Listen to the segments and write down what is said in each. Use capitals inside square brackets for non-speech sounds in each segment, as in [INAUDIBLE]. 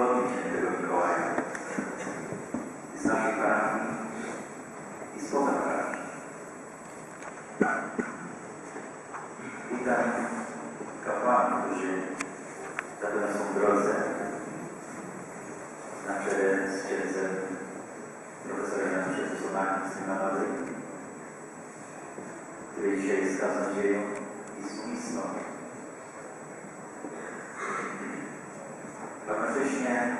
godnie świętego Mikołaja z naszej parafii i spoza parafii. Witam kapłanów, którzy zapewne są w drodze na czele z księdzem profesorem Janem Przemysłowakiem z Symanowej, który dzisiaj jest kaznodzieją i słumisną. Równocześnie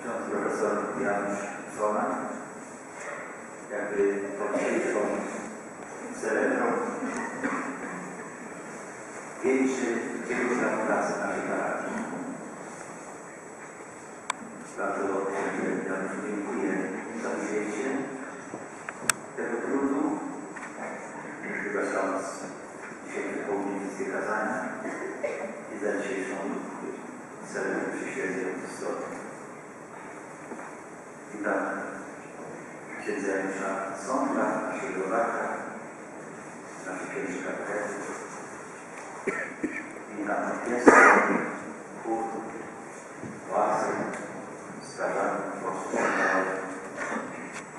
ksiądz profesor Janusz Zona jakby pod dzisiejszą celebrą wieńczy dzieło pracy naszej parafii. Bardzo Januszu dziękuję za wzięcie tego trudu. Wygłaszając dzisiejsze południewskie kazania i dzisiejszą celebrę przyświęcenia historii. Witam księdza Janusza Sądra, naszego raka, naszych pierwszych katechetów. Witam orkiestrę, chór, własy, strażaków, posłów,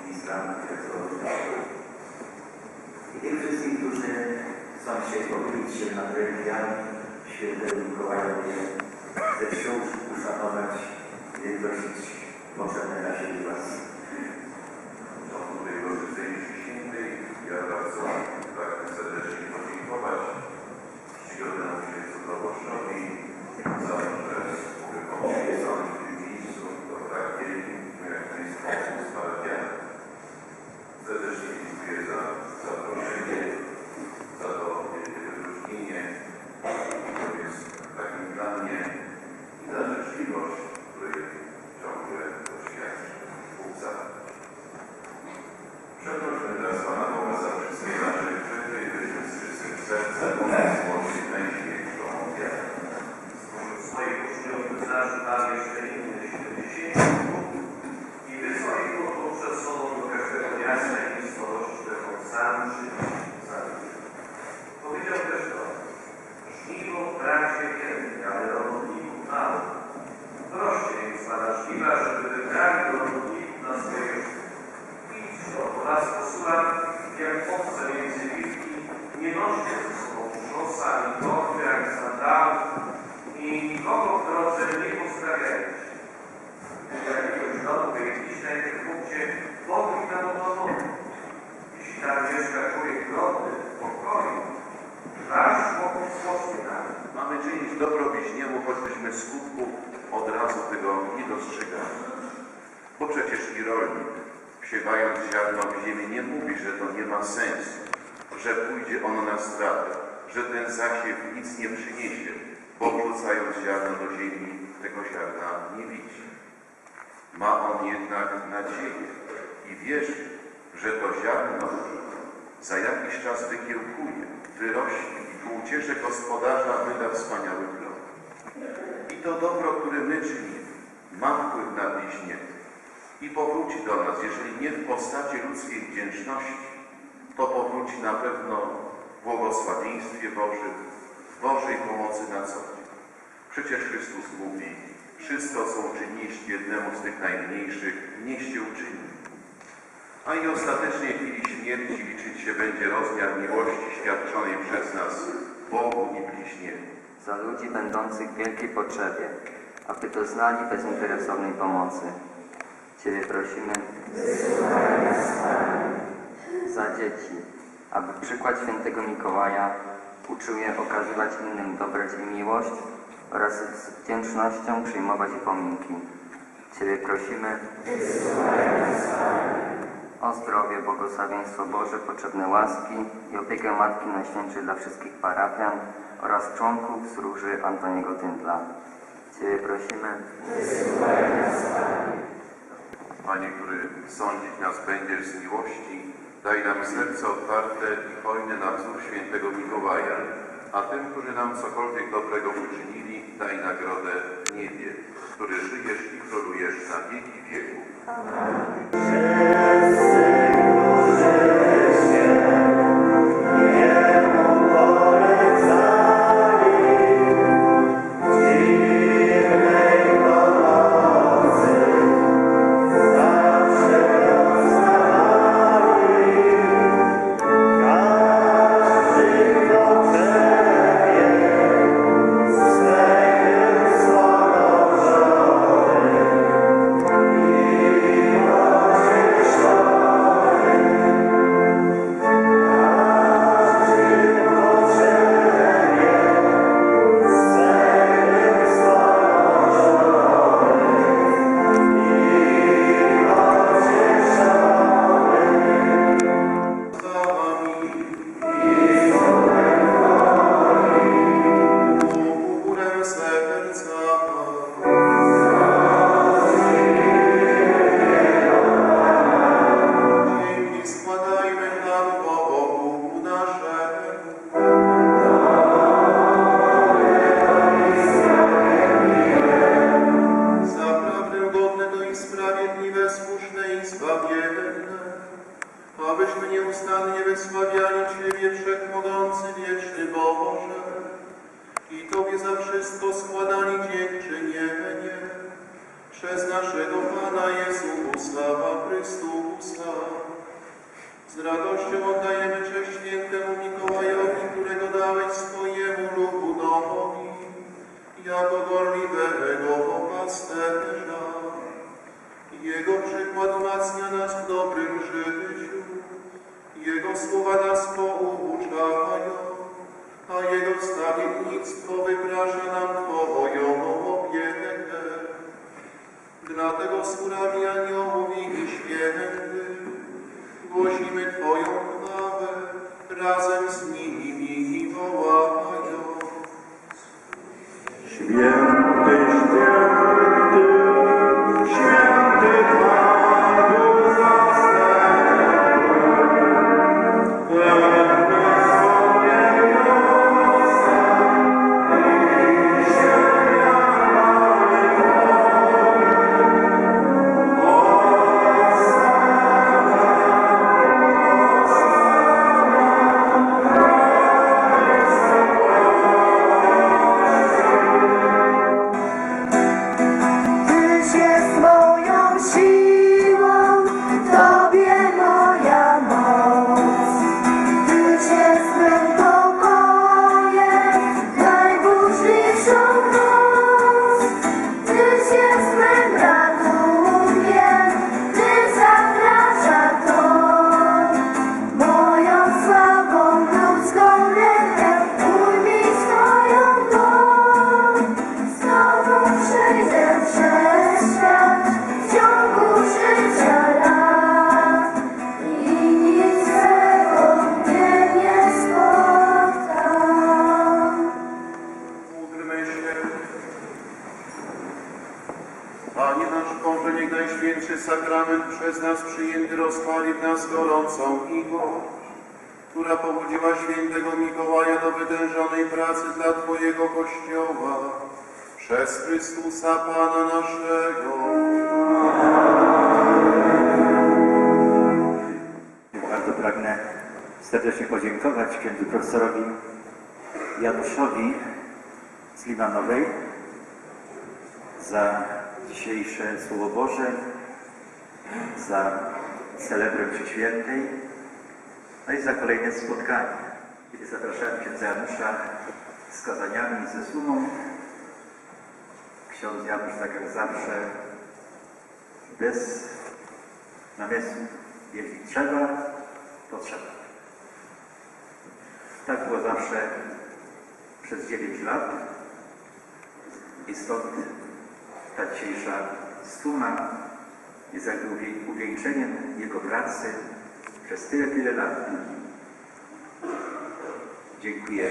ministrantów, dyrektorów. I tych wszystkich, którzy chcą dzisiaj pochylić się nad religiami świętego Mikołaja, ze wsią uszanować prosić potrzebne dla siebie łaski. początku tej uroczystej mszy świętej ja bardzo pragnę serdecznie podziękować czcigodnemu księdzu proboszczowi za to, że mogę pomóc w tym miejscu do tak wielkim mieszkaństwom z parafianem. Serdecznie dziękuję za zaproszenie, za to wielkie wyróżnienie, to jest takim dla mnie i za życzliwość, której ciągle doświadczam. Bóg zapłać. Przeprośmy teraz Pana Boga za wszystkie nasze grzechy i byśmy z czystym sercem złożyć najświętszą ofiarę. swoich uczniów wyznaczy Pan jeszcze innych siedemdziesięciu i wysłał ich go przed sobą do każdego miasta i miejscowości, którą sam czynił zabił. Powiedział też to, żniwo wprawdzie wielkie, nie dostrzegali. Bo przecież i rolnik, siewając ziarno w ziemi, nie mówi, że to nie ma sensu, że pójdzie on na stratę, że ten zasiew nic nie przyniesie, bo wrzucając ziarno do ziemi, tego ziarna nie widzi. Ma on jednak nadzieję i wierzy, że to ziarno za jakiś czas wykiełkuje, wyrośnie i ku uciesze gospodarza wyda wspaniały plon. I to dobro, które my czynimy, ma wpływ na bliźniego i powróci do nas, jeżeli nie w postaci ludzkiej wdzięczności, to powróci na pewno w błogosławieństwie Bożym, w Bożej pomocy na co dzień. Przecież Chrystus mówi, wszystko co uczyniliście jednemu z tych najmniejszych, nieście uczynili. A i ostatecznie w chwili śmierci liczyć się będzie rozmiar miłości świadczonej przez nas Bogu i bliźniemu. za ludzi będących w wielkiej potrzebie, aby doznali bezinteresownej pomocy. Ciebie prosimy za dzieci, aby przykład świętego Mikołaja uczył je okazywać innym dobroć i miłość oraz z wdzięcznością przyjmować upominki. Ciebie prosimy o zdrowie, błogosławieństwo Boże, potrzebne łaski i opiekę Matki Najświętszej dla wszystkich parafian oraz członków Róży Antoniego Tyndla. Ciebie prosimy. Panie, który sądzić nas będziesz z miłości, daj nam serce otwarte i hojne na wzór świętego Mikołaja, a tym, którzy nam cokolwiek dobrego uczynili, daj nagrodę w niebie, który żyjesz i królujesz na wieki wieków. Górę abyśmy nieustannie wysławiali Ciebie, Wszechmogący, wieczny Boże, i Tobie za wszystko składali dziękczynienie przez naszego Pana Jezusa Chrystusa. Z radością oddajemy cześć świętemu Mikołajowi, którego dałeś swojemu ludowi, jako gorliwego pasterza. Jego przykład umacnia nas w dobrym życiu, Jego słowa nas pouczają, a Jego wstawiennictwo wyprasza nam Twoją opiekę. Dlatego z chórami aniołów i świętych głosimy Twoją chwałę razem z nimi świętego Mikołaja do wytężonej pracy dla Twojego Kościoła. Przez Chrystusa Pana naszego. Bardzo pragnę serdecznie podziękować księdzu profesorowi Januszowi z Limanowej za dzisiejsze Słowo Boże, za celebrę przy świętej, no i za kolejne spotkanie. Kiedy zapraszałem księdza Janusza z kazaniami i ze sumą, ksiądz Janusz tak jak zawsze bez namysłu. Jeśli trzeba, to trzeba. Tak było zawsze przez 9 lat i stąd ta dzisiejsza suma jest jakby uwie- uwieńczeniem jego pracy przez tyle, tyle lat. Dziękuję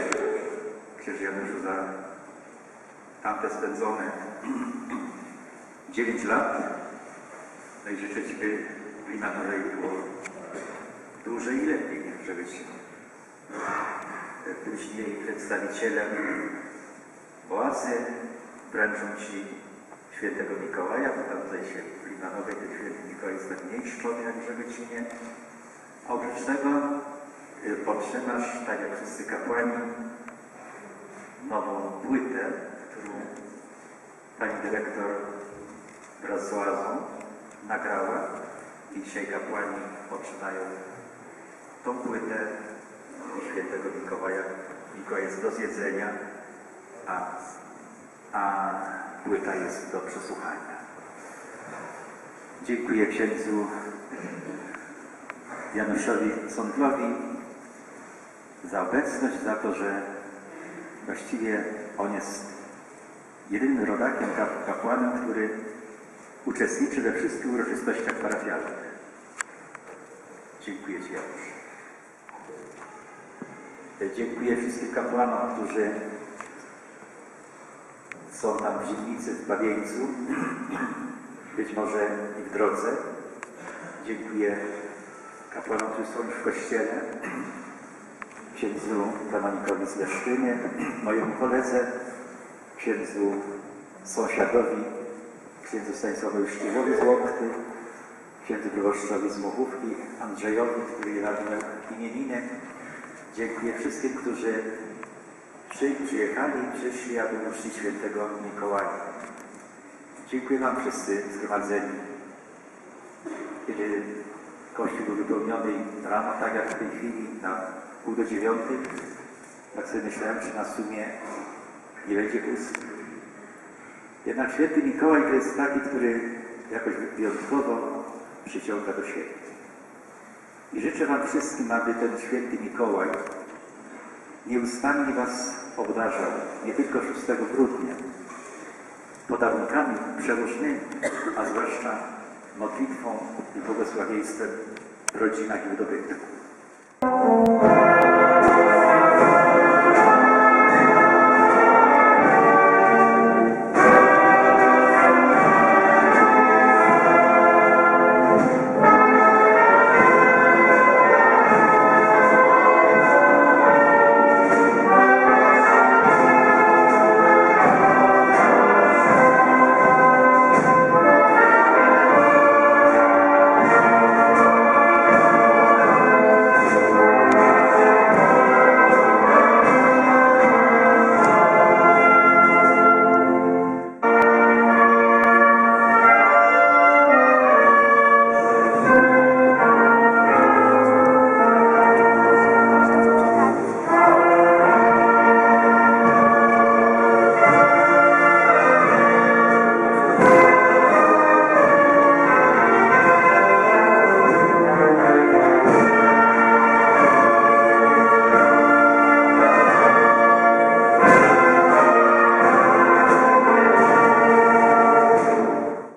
księży Januszu za tamte spędzone [CLEARS THROAT] 9 lat. No i życzę Ci, by w Limanowej było dłużej i lepiej, żebyś e, później przedstawicielem władzy wręczą Ci świętego Mikołaja, bo tam tutaj się w Limanowej ten święty Mikołaj jest tak mniej czczony jak w Żegocinie. A oprócz tego y, potrzymasz, tak jak wszyscy kapłani, nową płytę, którą pani dyrektor wraz z oazą nagrała i dzisiaj kapłani otrzymają tą płytę świętego Mikołaja. Mikołaj jest do zjedzenia, a, a płyta jest do przesłuchania. Dziękuję księdzu Januszowi Sądlowi za obecność, za to, że właściwie on jest jedynym rodakiem, kap- kapłanem, który uczestniczy we wszystkich uroczystościach parafialnych. Dziękuję Ci, Janusz. Dziękuję wszystkim kapłanom, którzy są tam w dzielnicy w Pawieńcu, [CLEARS THROAT] być może i w drodze. Dziękuję kapłanom, którzy są już w kościele, księdzu kanonikowi z Leszczyny, mojemu koledze, księdzu sąsiadowi, księdzu Stanisławowi Szczywowi z Łokty, księdzu proboszczowi z Mochówki, Andrzejowi, który miał imieniny. Dziękuję wszystkim, którzy przy, przyjechali i przyszli, aby uczcić świętego Mikołaja. Dziękuję Wam wszyscy zgromadzeni. Kiedy kościół był wypełniony rano, tak jak w tej chwili, na pół do dziewiątej, tak sobie myślałem, czy na sumie nie będzie pusty. Jednak święty Mikołaj to jest taki, który jakoś wyjątkowo przyciąga do siebie. I życzę Wam wszystkim, aby ten święty Mikołaj nieustannie Was obdarzał, nie tylko 6 grudnia, podarunkami przeróżnymi, a zwłaszcza modlitwą i błogosławieństwem w rodzinach i w dobytku.